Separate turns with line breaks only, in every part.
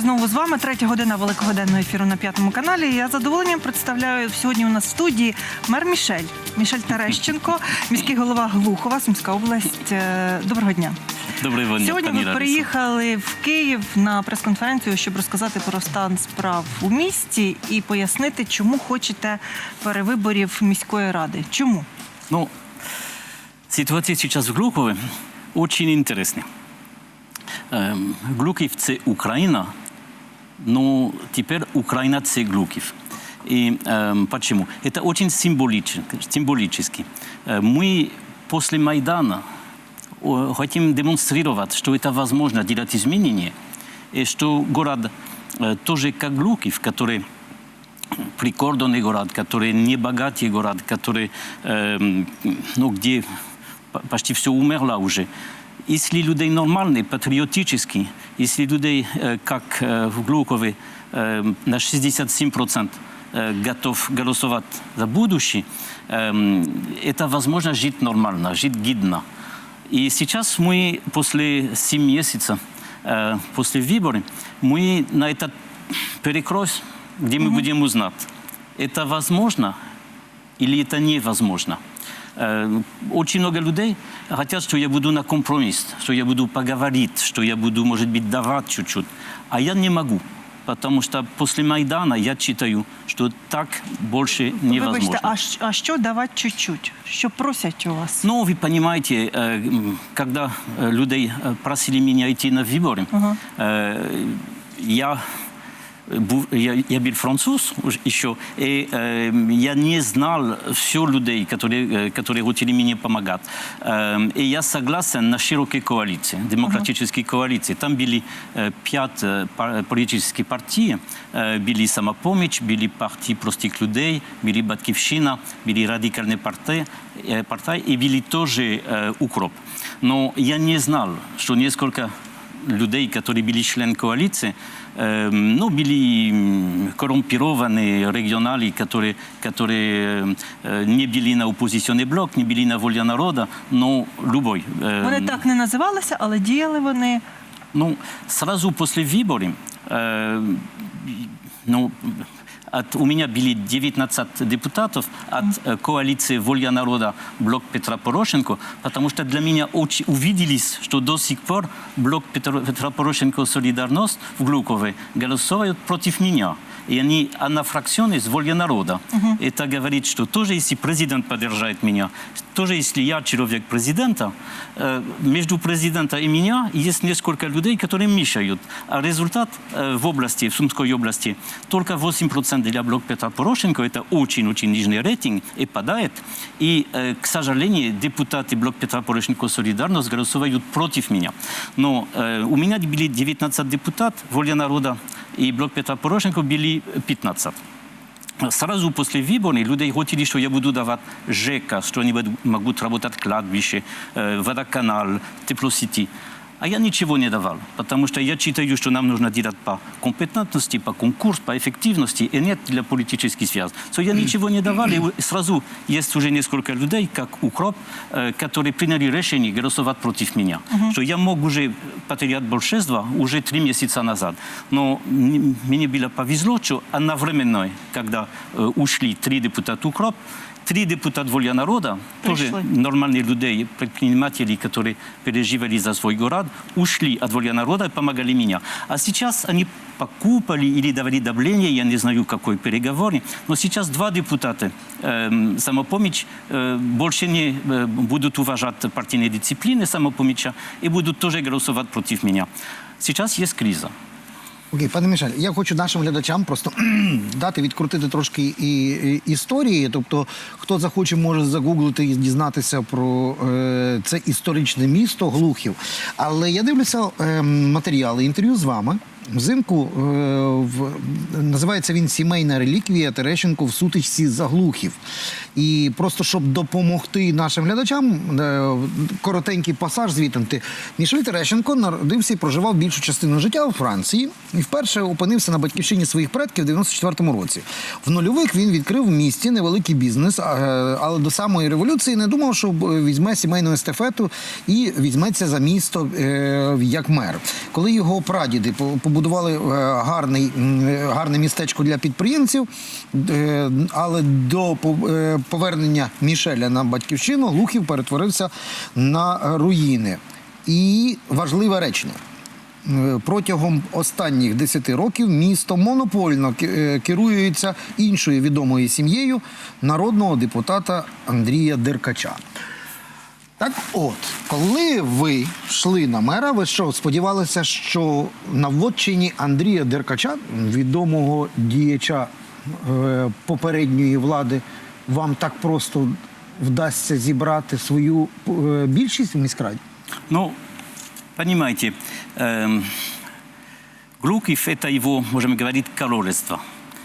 знову з вами. Третя година великогоденного ефіру на п'ятому каналі. Я з задоволенням представляю сьогодні у нас в студії мер Мішель. Мішель Терещенко, міський голова Глухова, Сумська область. Е, Доброго дня.
Доброго дня,
Сьогодні ви приїхали в Київ на прес-конференцію, щоб розказати про стан справ у місті і пояснити, чому хочете перевиборів міської ради. Чому?
Ну, ситуация сейчас в Глухове очень интересная. Эм, це Украина, но теперь Украина – це Глухов. И эм, почему? Это очень символически. символически. Э, Мы после Майдана хотим демонстрировать, что это возможно делать изменения, и что город э, тоже как Глухов, который прикордонный город, который не богатый город, который, эм, ну, где по- почти все умерло уже. Если людей нормальные, патриотические, если людей, э, как э, в Глухове, э, на 67% э, готов голосовать за будущее, эм, это возможно жить нормально, жить гидно. И сейчас мы после 7 месяцев, после выборов, мы на этот перекрой, где мы будем узнать, это возможно или это невозможно. Э, Очень много людей хотят, что я буду на компромисс, что я буду поговорить, что я буду, может быть, давать чуть-чуть. А я не могу, потому что после Майдана я читаю, что так больше невозможно.
Вибачте, а, щ- а що давати чуть-чуть? Що просять у вас?
Ну, вы понимаете, э, м, когда э, людей э, просили меня идти на выборы,
Ага.
э, я, бу- я, я был француз уж еще, и э, я не знал все людей, которые, э, которые хотели мне помогать. Э, и я согласен на широкие коалиции, демократические коалиции. Там были э, пять э, пар- политических партий, э, были «Самопомощь», были партии простых людей, были «Батькивщина», были радикальные партии, э, партии и были тоже э, «Укроп». Но я не знал, что несколько людей, которые были членами коалиции, э, ну, были м, коррумпированные регионали, которые, которые э, не были на оппозиционный блок, не были на воле народа, но любой. э,
Вони так не називалися, але діяли вони.
ну, сразу после выборов, э, ну, от, у меня были 19 депутатов от э, коалиции «Воля народа» блок Петра Порошенко, потому что для меня очень увиделись, что до сих пор блок Петра, Петра Порошенко «Солидарность» в Глукове голосуют против меня. И они анафракционные с «Воля народа». Это говорит, что тоже если президент поддержает меня, тоже если я человек президента, э, между президентом и меня есть несколько людей, которые мешают. А результат э, в области, в Сумской области, только 8% для блока Петра Порошенко, это очень-очень нижний рейтинг, и падает. И, э, к сожалению, депутаты блока Петра Порошенко «Солидарность» голосуют против меня. Но э, у меня были 19 депутатов, «Воля народа» и блок Петра Порошенко были 15. Сразу после выборов людей хотели, что я буду давать ЖЭКа, что они будут- могут работать кладбище, э, водоканал, теплосети. А я ничего не давал, потому что я считаю, что нам нужно делать по компетентности, по конкурсу, по эффективности, и нет для политических связей. So я ничего не давал, и сразу есть уже несколько людей, как Укроп, э, которые приняли решение голосовать против меня. Что я мог уже потерять большинство уже три месяца назад. Но м- мне было повезло, что одновременно, когда э, ушли три депутата Укроп, три депутата Воля народа, тоже
Пришли.
нормальные люди, предприниматели, которые переживали за свой город, ушли от воли народа и помогали меня. А сейчас они покупали или давали давление, я не знаю, какой переговоры, но сейчас два депутата эм, самопомощь э, больше не э, будут уважать партийные дисциплины самопомощи и будут тоже голосовать против меня. Сейчас есть криза.
Окей, пане Мішель, я хочу нашим глядачам просто дати відкрутити трошки і, і історії. Тобто, хто захоче, може загуглити і дізнатися про е, це історичне місто Глухів. Але я дивлюся е, матеріали інтерв'ю з вами. Взимку е, в, називається він Сімейна реліквія Терещенко в сутичці заглухів. І просто щоб допомогти нашим глядачам, е, коротенький пасаж звітнути. Мішель Терещенко народився і проживав більшу частину життя у Франції і вперше опинився на батьківщині своїх предків в 94-му році. В нульових він відкрив в місті невеликий бізнес, е, але до самої революції не думав, що е, візьме сімейну естафету і візьметься за місто як мер. Коли його прадіди по- побудували гарний, гарне містечко для підприємців, але до повернення Мішеля на батьківщину Глухів перетворився на руїни. І важливе речення. Е, Протягом останніх 10 років місто монопольно е, керується іншою відомою сім'єю народного депутата Андрія Деркача. Так от, коли ви йшли на мера, ви що, сподівалися, що на вотчині Андрія Деркача, відомого діяча е, попередньої влади, вам так просто вдасться зібрати свою е, більшість в міськраді?
Ну, понимаете, эм, Глухов – это его, можем говорить, королевство.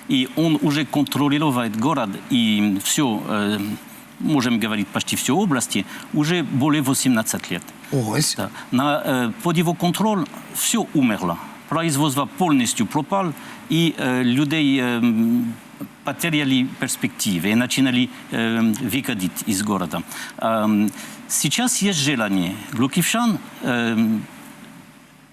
И он уже контролирует город и все, можем говорить, почти все области, уже более 18 лет.
Ось.
Да. На, э, под его контроль все умерло. Производство полностью пропал, и э, людей э, потеряли перспективы и начинали э, выходить из города. Эм, сейчас есть желание глухивчан эм,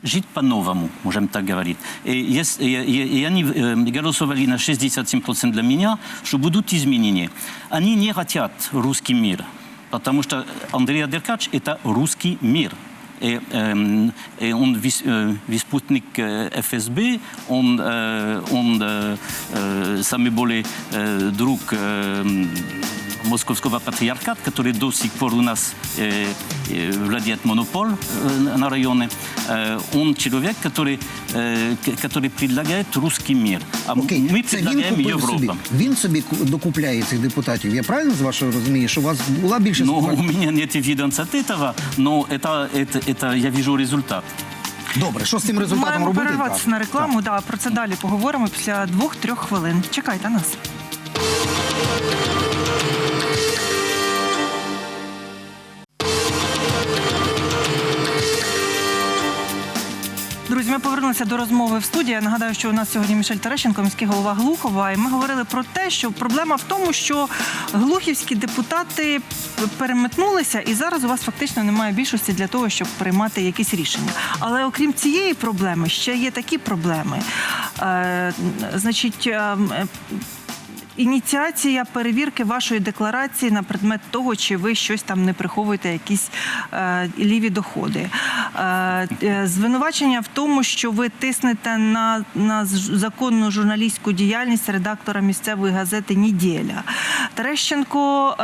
жить по-новому, можем так говорить. И, есть- и- и- и они э, голосовали на 67% для меня, что будут изменения. Они не хотят русский мир, потому что Андрей Деркач – это русский мир. et, euh, et on Visputnik FSB, on, on sami boli drug он э, э, самый более э, друг э, московского патриархата, который до сих пор у нас э, э, владеет монопол э, на районе. Э, он человек, который, э, к- который предлагает русский мир. А м-
Окей,
мы
це він
предлагаем
купив собі.
Европу.
Він собі ку- докупляє цих депутатів. Я правильно з вашого розумію, що у вас була більшість?
Но у меня нет эвиденс от этого, но это, это, это я вижу результат.
Добре, що з цим результатом
Маємо
робити?
перерватися
Так.
на рекламу. Да, про це далі поговоримо після двох-трьох хвилин. Чекайте нас. Ми повернулися до розмови в студії. Я нагадаю, що у нас сьогодні Мішель Терещенко, міський голова Глухова. І ми говорили про те, що проблема в тому, що глухівські депутати переметнулися, і зараз у вас фактично немає більшості для того, щоб приймати якісь рішення. Але окрім цієї проблеми, ще є такі проблеми. Е, значить. е, е, Ініціація перевірки вашої декларації на предмет того, чи ви щось там не приховуєте, якісь е, ліві доходи. Е, е, звинувачення в тому, що ви тиснете на, законну журналістську діяльність редактора місцевої газети Нідєля. Терещенко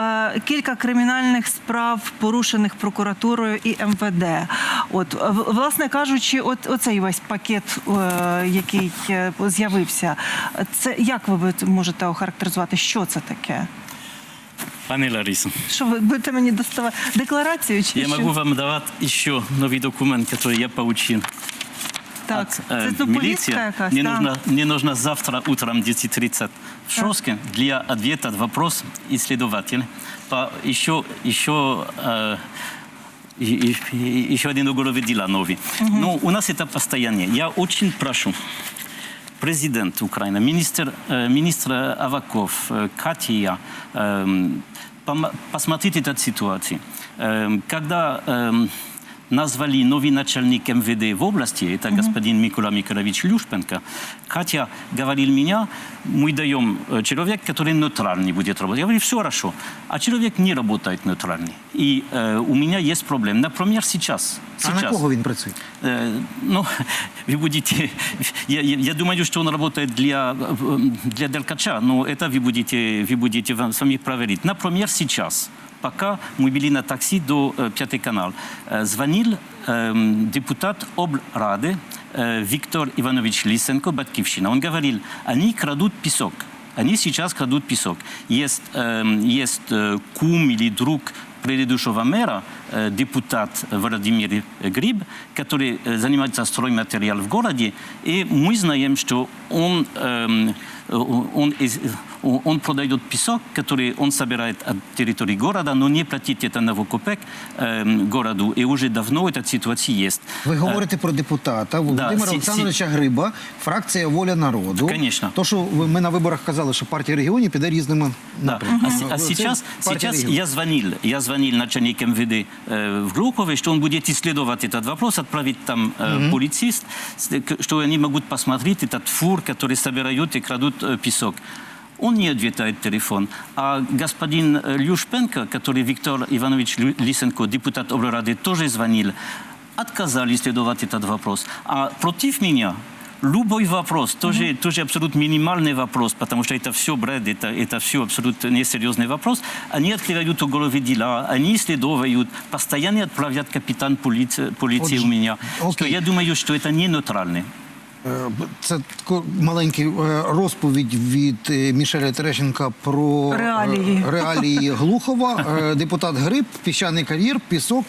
кілька кримінальних справ, порушених прокуратурою і МВД. От, власне кажучи, от оцей весь пакет, який з'явився, це як ви можете охарактеризувати? Що це таке?
Пане Ларисо,
Що ви будете мені доставати декларацію? Чи
я
що?
могу вам давать еще новый документ, который я получил.
так,
от,
це
э,
ну, повістка
милиции.
якась.
Мне
так?
нужно, мне нужно завтра утром 10.30 в Шоске для ответа на вопрос исследователя. По еще, еще, э, и- и- еще один уголовный дела новый. Но у нас это постояние. Я очень прошу президент Украины, министр, э, министр Аваков, э, Катя, эм, пома- посмотрите эту ситуацию. Эм, Когда эм, назвали новый начальник МВД в области, это господин Микола Миколаевич Люшпенко, Катя говорил меня, мы даем э, человек, который нейтральный будет работать. Я говорю, все хорошо. А человек не работает нейтральный. И э, у меня есть проблема. Например, сейчас.
А на
сейчас.
кого він працює?
Э, Ну, вы будете... Я, я- я думаю, что он работает для, э, для Деркача, но это вы будете, вы будете вам сами проверить. Например, сейчас, пока мы были на такси до э, Пятый канал, э, звонил эм, депутат облрады э, Виктор Иванович Лисенко, Баткивщина. Он говорил, они крадут песок. Они сейчас крадут песок. Есть, эм, есть э, кум или друг предыдущего мэра, э, депутат Владимир Гриб, который э, занимается стройматериал в городе, и мы знаем, что он, эм, э, он, из- о- он продает песок, который он собирает от территории города, но не платит это налогопек эм, городу. И уже давно эта ситуация есть.
Ви говорите про депутата Володимира
сі-
Олександровича Гриба, фракція Воля народу.
Конечно.
То, що ви- ми на виборах казали, що партія регіонів піде різними
Да.
напрямками.
А, се- а
Це
сейчас,
партія
сейчас
регіонів.
я звонил, я звонил начальник МВД э, в Глухове, что он будет исследовать этот вопрос, отправить там э, полицист, с- к- что они могут посмотреть этот фур, который собирают и крадут э, песок. Он не отвечает телефон. А господин э, Люшпенко, который Виктор Иванович Лю- Лисенко, депутат облрады, тоже звонил, отказали исследовать этот вопрос. А против меня Любой вопрос, тоже, тоже абсолютно минимальный вопрос, потому что это все бред, это, это все абсолютно несерьезный вопрос. Они открывают уголовные дела, они исследуют, постоянно отправляют капитан полиции, полиции
Отже,
у меня.
окей.
Что я думаю, что это не нейтрально.
Е, Це тако маленький е, розповідь від е, Мішеля Терещенка про
Реалії.
реалії Глухова. Депутат Гриб, піщаний кар'єр, пісок,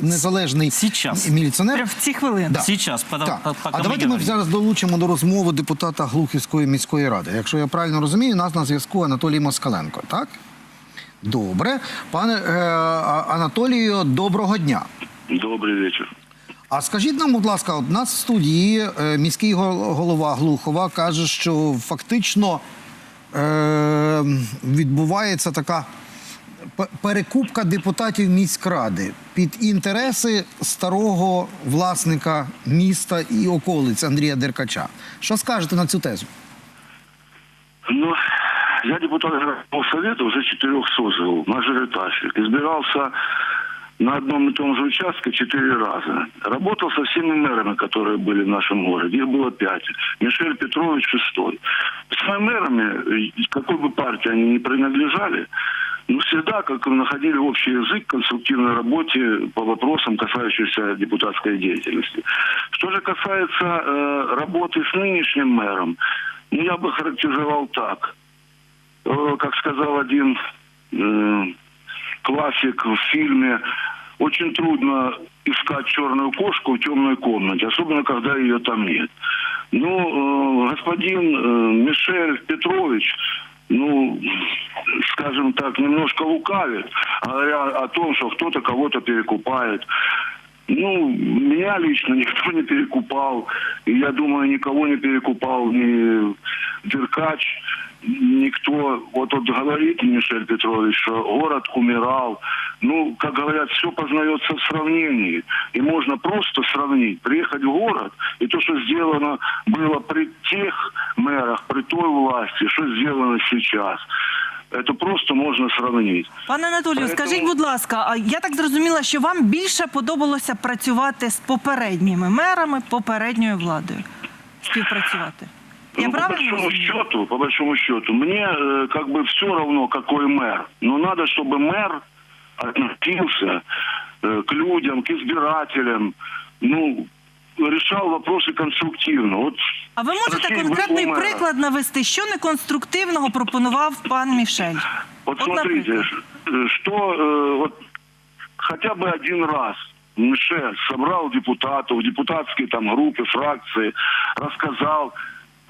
незалежний
Сейчас.
міліціонер.
Прямо в ці хвилини.
Да.
Сейчас, пока,
Так.
пока
А давайте ми
говорим.
зараз долучимо до розмови депутата Глухівської міської ради. Якщо я правильно розумію, у нас на зв'язку Анатолій Москаленко, так? Добре. Пане е, Анатолію, доброго дня.
Добрый вечер.
А скажіть нам, будь ласка, у нас в студії е, міський голова Глухова каже, що фактично е, відбувається така перекупка депутатів міськради під інтереси старого власника міста і околиць Андрія Деркача. Що скажете на цю тезу?
Ну, я депутат совета уже четырех созывал, мажоритарщик. Избирался на одном и том же участке четыре раза. Работал со всеми мэрами, которые были в нашем городе. Их было пять. Мишель Петрович шестой. С мэрами, э, какой бы партии они ни принадлежали, ну, всегда как находили общий язык в конструктивной работе по вопросам, касающимся депутатской деятельности. Что же касается э, работы с нынешним мэром, ну, я бы характеризовал так. Э, как сказал один э, классик в фильме, очень трудно искать черную кошку в темной комнате, особенно когда ее там нет. Ну, э, господин э, Мишель Петрович, ну, скажем так, немножко лукавит, говоря о том, что кто-то кого-то перекупает. Ну, меня лично никто не перекупал. И я думаю, никого не перекупал ни Деркач, никто. Вот вот говорит Мишель Петрович, что город умирал. Ну, как говорят, все познается в сравнении. И можно просто сравнить, приехать в город, и то, что сделано было при тех мэрах, при той власти, что сделано сейчас. Это просто можно сравнить.
Пане Анатолію,
Поэтому-
скажіть, будь ласка, а я так зрозуміла, що вам більше подобалося працювати з попередніми мерами, попередньою владою. Співпрацювати. Я
ну, по
правильно
большому
розумію?
счету, по большому счету, мне э, как бы все равно, какой мэр. Но надо, чтобы мэр относился э, к людям, к избирателям, ну, решал вопросы конструктивно. Вот
А ви можете
Россия
конкретний
вызвала мэра.
приклад навести, що неконструктивного пропонував пан Мішель?
Вот
Вот,
смотрите,
например.
ш- э, что э, вот хотя бы один раз Мишель собрал депутатов, депутатские там группы, фракции, рассказал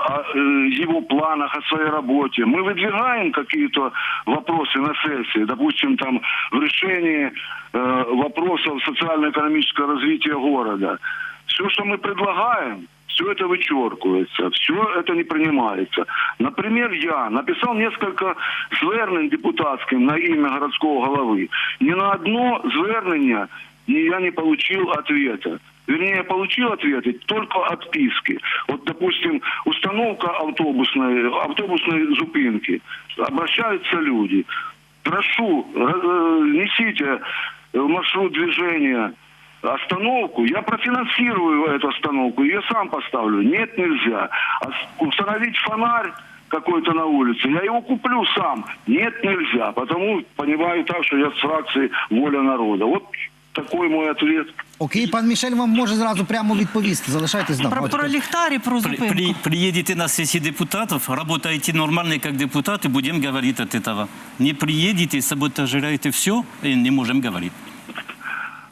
о э, его планах, о своей работе. Мы выдвигаем какие-то вопросы на сессии, допустим, там в решении э, вопросов социально-экономического развития города. Все, что мы предлагаем, все это вычеркивается, все это не принимается. Например, я написал несколько звернень депутатским на имя городского головы. Ни на одно звернення ни я не получил ответа. Вернее, получил ответы только отписки. Вот, допустим, установка автобусной, автобусной зупинки. Обращаются люди. Прошу, ра- э, несите маршрут движения остановку, я профинансирую эту остановку, ее сам поставлю. Нет, нельзя. А установить фонарь какой-то на улице, я его куплю сам. Нет, нельзя. Потому понимаю так, что я с фракции «Воля народа». Вот такой мой ответ.
Окей, пан Мішель вам може зразу прямо відповісти. Залишайтесь з нами.
Про,
От,
про ліхтарі, про
При,
зупинку.
при- приедете на сессии депутатов, работаете нормально как депутаты, будем говорить от этого. Не приедете, саботажируете все, и не можем говорить.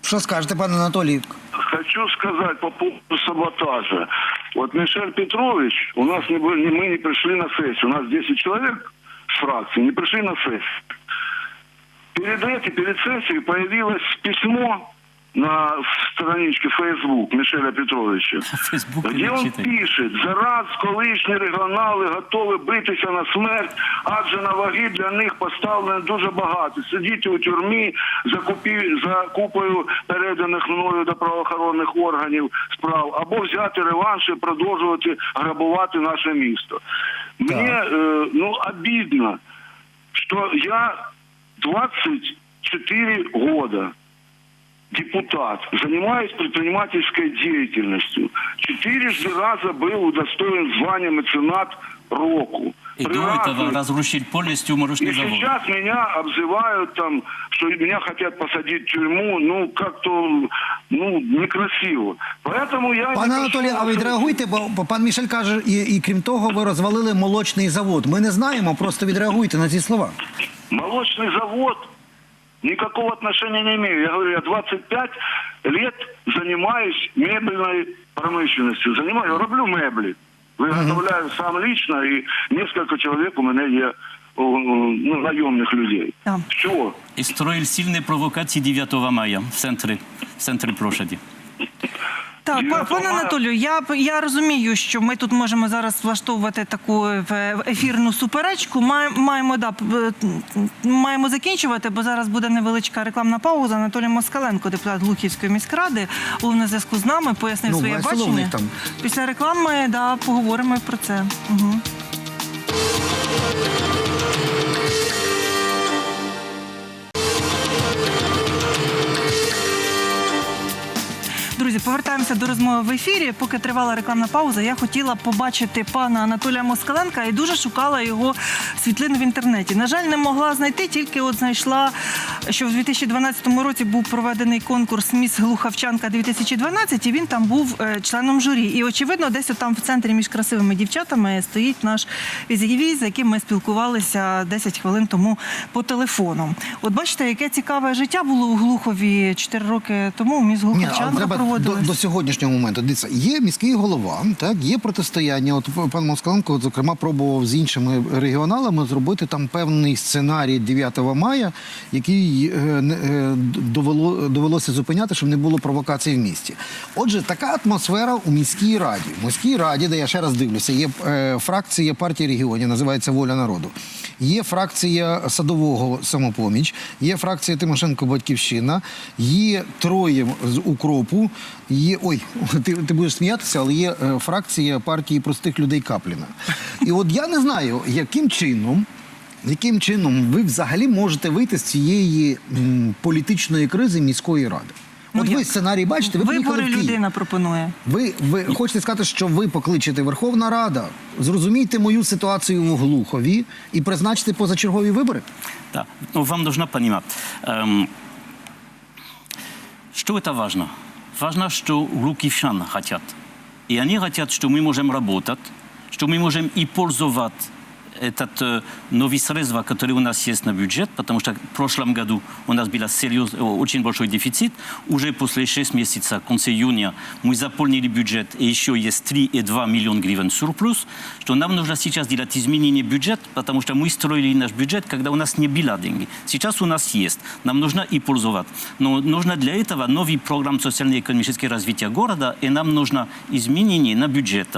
Що скажете, пане Анатолій?
Хочу сказать по поводу саботажа. Вот Мишель Петрович, у нас не, были- не- мы не пришли на сессию. У нас 10 человек с фракции не пришли на сессию. Перед этим, перед сессией появилось письмо на страничке Facebook Мишеля Петровича.
Фейсбук
Де він пише, зараз колишні регіонали готові битися на смерть, адже на ваги для них поставлено дуже багато. Сидіти у тюрмі за, купі, за купою переданих мною до правоохоронних органів справ, або взяти реванш і продовжувати грабувати наше місто. Мені е, ну, обідно, що я 24 года депутат, занимаюсь предпринимательской деятельностью. Четырежды раза был удостоен звания меценат Року.
И
При
до этого
разных-
разрушили полностью мороженый
И
завод.
сейчас меня обзывают там, что меня хотят посадить в тюрьму, ну, как-то, ну, некрасиво. Поэтому я... не
Пане
прошу
Анатолій, а ви
вас-
відреагуйте, бо бо пан Мішель каже, і, і крім того, ви розвалили молочний завод. Ми не знаємо, просто відреагуйте на ці слова.
Молочный завод никакого отношения не имею. Я говорю, я 25 лет занимаюсь мебельной промышленностью. Занимаюсь, роблю мебли. Виготовляю сам лично, и несколько человек у меня є о, о, ну, наемных людей.
Да.
Все.
И строили сильные провокации 9 мая в центре, в центре площади.
Так, пане
мая.
Анатолію, я, я розумію, що ми тут можемо зараз влаштовувати таку е, ефірну суперечку. Має- Маємо, да, е, маємо закінчувати, бо зараз буде невеличка рекламна пауза. Анатолій Москаленко, депутат Глухівської міськради, був на зв'язку з нами, пояснив
Ну,
своє бачення.
там.
Після реклами да, поговоримо про це. Угу. Друзі, повертаємося до розмови в ефірі. Поки тривала рекламна пауза, я хотіла побачити пана Анатолія Москаленка і дуже шукала його світлини в інтернеті. На жаль, не могла знайти, тільки от знайшла, що в 2012 році був проведений конкурс Міс Глухавчанка 2012, і він там був е, членом журі. І очевидно, десь там в центрі між красивими дівчатами стоїть наш візгівій, з яким ми спілкувалися 10 хвилин тому по телефону. От бачите, яке цікаве життя було у Глухові 4 роки тому. Міс Глухавчанка
треба до, до сьогоднішнього моменту. Дивіться, є міський голова, так є протистояння. От пан Москаленко, от, зокрема, пробував з іншими регіоналами зробити там певний сценарій 9 мая, який е, е, довело, довелося зупиняти, щоб не було провокацій в місті. Отже, така атмосфера у міській раді. В міській раді, де я ще раз дивлюся, є е, фракція партії регіонів, називається Воля народу. Є фракція садового самопоміч, є фракція Тимошенко Батьківщина, є троє з укропу. Є ой, ти, ти будеш сміятися, але є е, фракція партії простих людей Капліна. І от я не знаю, яким чином. Яким чином ви взагалі можете вийти з цієї м, політичної кризи міської ради?
Ну,
От ви
як?
сценарій бачите, ви приїхали
Вибори
в Київ.
людина пропонує.
Ви, ви хочете сказати, що ви покличете Верховна Рада, зрозумійте мою ситуацію в Глухові і призначите позачергові вибори?
Да. Ну, вам нужно понимать, эм, что это важно. Важно, что лукивчан хотят. И они хотят, что мы можем работать, что мы можем и пользовать этот э, новый средства, который у нас есть на бюджет, потому что в прошлом году у нас был серьез, э, очень большой дефицит. Уже после 6 месяцев, в конце июня, мы заполнили бюджет, и еще есть 3,2 миллиона гривен сурплюс, что нам нужно сейчас делать изменение бюджета, потому что мы строили наш бюджет, когда у нас не было денег. Сейчас у нас есть. Нам нужно и пользоваться. Но нужно для этого новый программ социально-экономического развития города, и нам нужно изменение на бюджет.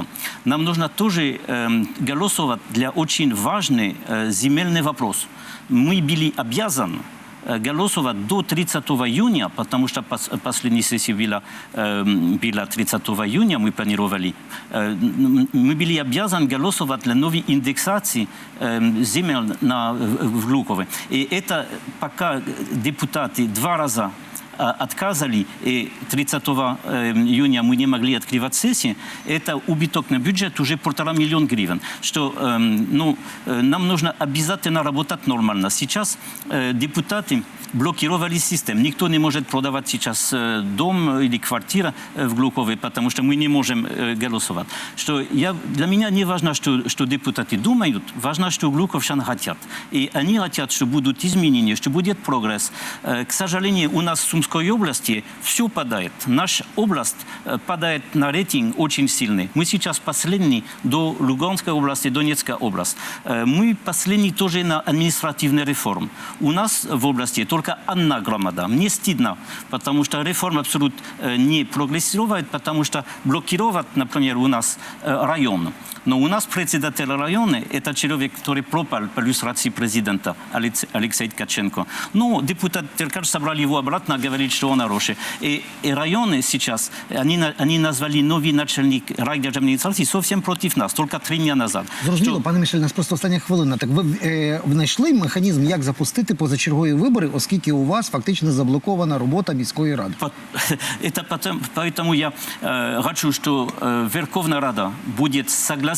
Нам нужно тоже эм, голосовать для очень важный э, земельный вопрос. Мы были обязаны э, голосовать до 30 июня, потому что пос- последняя сессия была, эм, была 30 июня, мы планировали. Э, м- мы были обязаны голосовать для новой индексации эм, земель на, в в Глукове. И это пока депутаты два раза э, отказали, и 30 э, июня мы не могли открывать сессии, это убыток на бюджет уже полтора миллиона гривен. Что эм, ну, э, нам нужно обязательно работать нормально. Сейчас э, депутаты блокировали систему. Никто не может продавать сейчас э, дом или квартира э, в Глукове, потому что мы не можем э, голосовать. Что я, для меня не важно, что, что депутаты думают, важно, что глуковчан хотят. И они хотят, что будут изменения, что будет прогресс. Э, К сожалению, у нас в Сумской Сумской области все падает. Наша область э, падает на рейтинг очень сильный. Мы сейчас последний до Луганской области, Донецкая область. Э, Мы последний тоже на административной реформ. У нас в области только одна громада. Мне стыдно, потому что реформа абсолютно э, не прогрессирует, потому что блокировать, например, у нас э, район. Но у нас председатель района – это человек, который пропал по иллюстрации президента Алекс- Алексей Ткаченко. Но депутат Теркач собрал его обратно, говорит, что он хороший. И, и районы сейчас, они, на- они назвали новый начальник райдержадминистрации совсем против нас, только три дня назад.
Зрозуміло,
Що-
пане Мішель, у нас просто остання хвилина. Так ви е, знайшли механізм, як запустити позачергові вибори, оскільки у вас фактично заблокована робота міської ради.
По- Это потом, поэтому я э, хочу, что э, Верховная Рада будет согласиться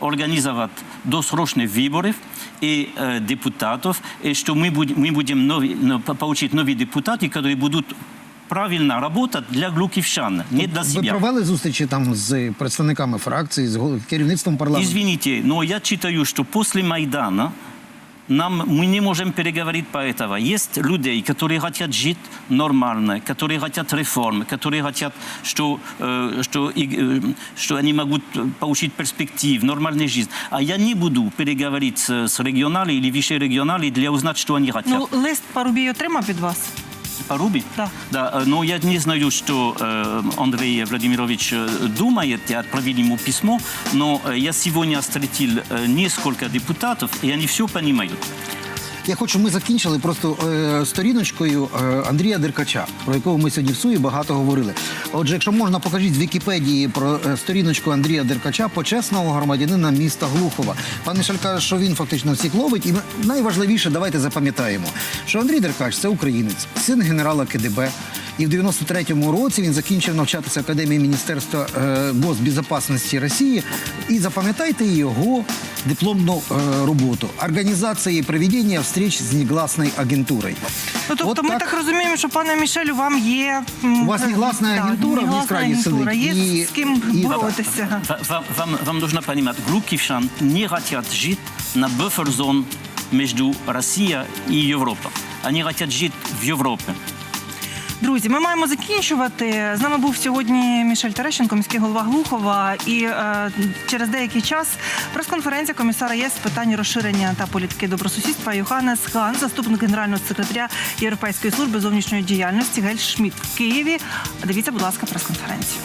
организовать досрочные выборы и э, депутатов, и что мы будем, мы будем нови- но- по- получить новые депутаты, которые будут правильно работать для глуківщан, не для
Ви
себя.
провели зустрічі там з представниками фракції, з гол- керівництвом парламенту?
Извините, но я читаю, что после Майдана нам, мы не можем переговорить по этого. Есть людей, которые хотят жить нормально, которые хотят реформ, которые хотят, что, э, что, и, э, что они могут получить перспектив, нормальной жизни. А я не буду переговорить с, с регионалами или выше регионалами для узнать, что они хотят.
Ну, лист Парубій отримав від вас.
По Руби?
Да.
Да, э, но я не знаю, что э, Андрей Владимирович э, думает. Я отправил ему письмо, но э, я сегодня встретил э, несколько депутатов, и они все понимают.
Я хочу, ми закінчили просто е, сторіночкою е, Андрія Деркача, про якого ми сьогодні в СУІ багато говорили. Отже, якщо можна, покажіть з Вікіпедії про е, сторіночку Андрія Деркача, почесного громадянина міста Глухова. Пане Шалька, що він фактично всіх ловить. І найважливіше, давайте запам'ятаємо, що Андрій Деркач це українець, син генерала КДБ. І в 93-му році він закінчив навчатися в Академії Міністерства е, госбезопасності Росії. І запам'ятайте його дипломну е, роботу. Організація і проведення встреч з негласною агентурою.
Ну, тобто
От
ми так. розуміємо, що пане Мішелю, вам є
У вас негласна агентура в
негласна
сидить.
Є
І-
з ким
і-
боротися.
Вам, вам, вам нужно понимать, глуківчан не хотят жить на буфер-зон между Россией и Европой. Они хотят жить в Европе.
Друзі, ми маємо закінчувати. З нами був сьогодні Мішель Терещенко, міський голова Глухова. І е, через деякий час прес-конференція комісара ЄС з питань розширення та політики добросусідства Йоханнес Хан, заступник генерального секретаря Європейської служби зовнішньої діяльності Гель Шмідт в Києві. Дивіться, будь ласка, прес-конференцію.